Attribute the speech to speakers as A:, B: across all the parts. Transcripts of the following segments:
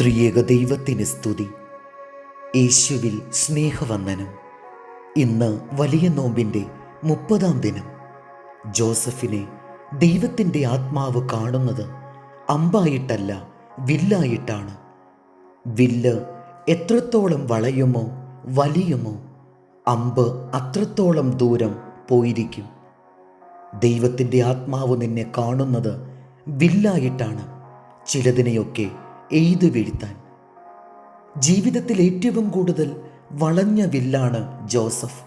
A: ത്രിയേക ദൈവത്തിന് സ്തുതി. യേശുവിൽ സ്നേഹവന്ദനം. ഇന്ന് വലിയ നോമ്പിന്റെ മുപ്പതാം ദിനം. ജോസഫിനെ ദൈവത്തിന്റെ ആത്മാവ് കാണുന്നത് അമ്പായിട്ടല്ല വില്ലായിട്ടാണ്. വില്ല് എത്രത്തോളം വളയുമോ വലിയുമോ അമ്പ് അത്രത്തോളം ദൂരം പോയിരിക്കും. ദൈവത്തിന്റെ ആത്മാവ് നിന്നെ കാണുന്നത് വില്ലായിട്ടാണ്. ചിലതിനെയൊക്കെ എയ്തു വീഴ്ത്താൻ. ജീവിതത്തിൽ ഏറ്റവും കൂടുതൽ വളഞ്ഞ വില്ലാണ് ജോസഫ്.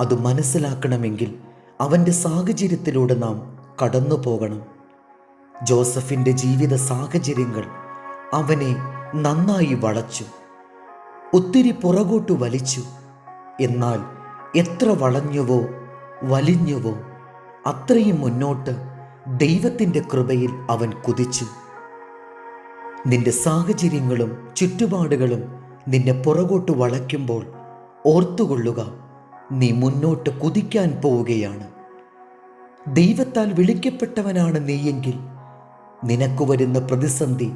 A: അത് മനസ്സിലാക്കണമെങ്കിൽ അവന്റെ സാഹചര്യത്തിലൂടെ നാം കടന്നു പോകണം. ജോസഫിന്റെ ജീവിത സാഹചര്യങ്ങൾ അവനെ നന്നായി വളച്ചു. ഒത്തിരി പുറകോട്ട് വലിച്ചു. എന്നാൽ എത്ര വളഞ്ഞുവോ വലിഞ്ഞുവോ അത്രയും മുന്നോട്ട് ദൈവത്തിന്റെ കൃപയിൽ അവൻ കുതിച്ചു. നിന്റെ സാഹചര്യങ്ങളും ചുറ്റുപാടുകളും നിന്നെ പുറകോട്ട് വളയ്ക്കുമ്പോൾ ഓർത്തുകൊള്ളുക നീ മുന്നോട്ട് കുതിക്കാൻ പോവുകയാണ്. ദൈവത്താൽ വിളിക്കപ്പെട്ടവനാണ് നീയെങ്കിൽ നിനക്ക് വരുന്ന പ്രതിസന്ധി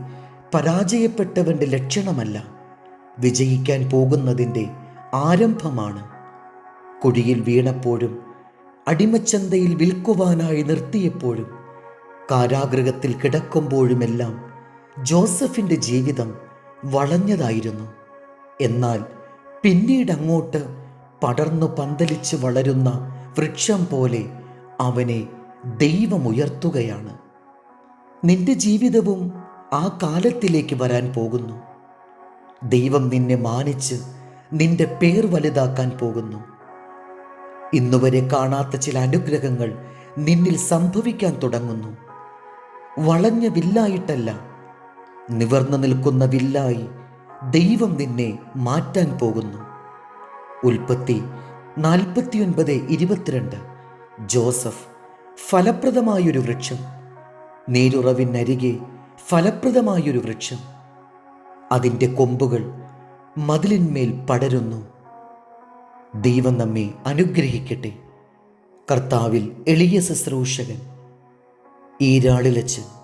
A: പരാജയപ്പെട്ടവന്റെ ലക്ഷണമല്ല. വിജയിക്കാൻ പോകുന്നതിന്റെ ആരംഭമാണ്. കുഴിയിൽ വീണപ്പോഴും അടിമച്ചന്തയിൽ വിൽക്കുവാനായി നിർത്തിയപ്പോഴും കാരാഗ്രഹത്തിൽ കിടക്കുമ്പോഴുമെല്ലാം ജോസഫിന്റെ ജീവിതം വളഞ്ഞതായിരുന്നു. എന്നാൽ പിന്നീട് അങ്ങോട്ട് പടർന്നു പന്തലിച്ച് വളരുന്ന വൃക്ഷം പോലെ അവനെ ദൈവമുയർത്തുകയാണ്. നിന്റെ ജീവിതവും ആ കാലത്തിലേക്ക് വരാൻ പോകുന്നു. ദൈവം നിന്നെ മാനിച്ച് നിന്റെ പേർ വലുതാക്കാൻ പോകുന്നു. ഇന്നുവരെ കാണാത്ത ചില അനുഗ്രഹങ്ങൾ നിന്നിൽ സംഭവിക്കാൻ തുടങ്ങുന്നു. വളഞ്ഞ വില്ലായിട്ടല്ല നിവർന്നു നിൽക്കുന്ന വില്ലായി ദൈവം നിന്നെ മാറ്റാൻ പോകുന്നു. ഉൽപ്പത്തി നാൽപ്പത്തിയൊൻപത് ഇരുപത്തിരണ്ട്. ജോസഫ് ഫലപ്രദമായൊരു വൃക്ഷം. നീരുറവിനരികെ ഫലപ്രദമായൊരു വൃക്ഷം. അതിന്റെ കൊമ്പുകൾ മതിലിന്മേൽ പടരുന്നു. ദൈവം നമ്മെ അനുഗ്രഹിക്കട്ടെ. കർത്താവിൽ എളിയ ശുശ്രൂഷകൻ. ഈരാളിലച്ച്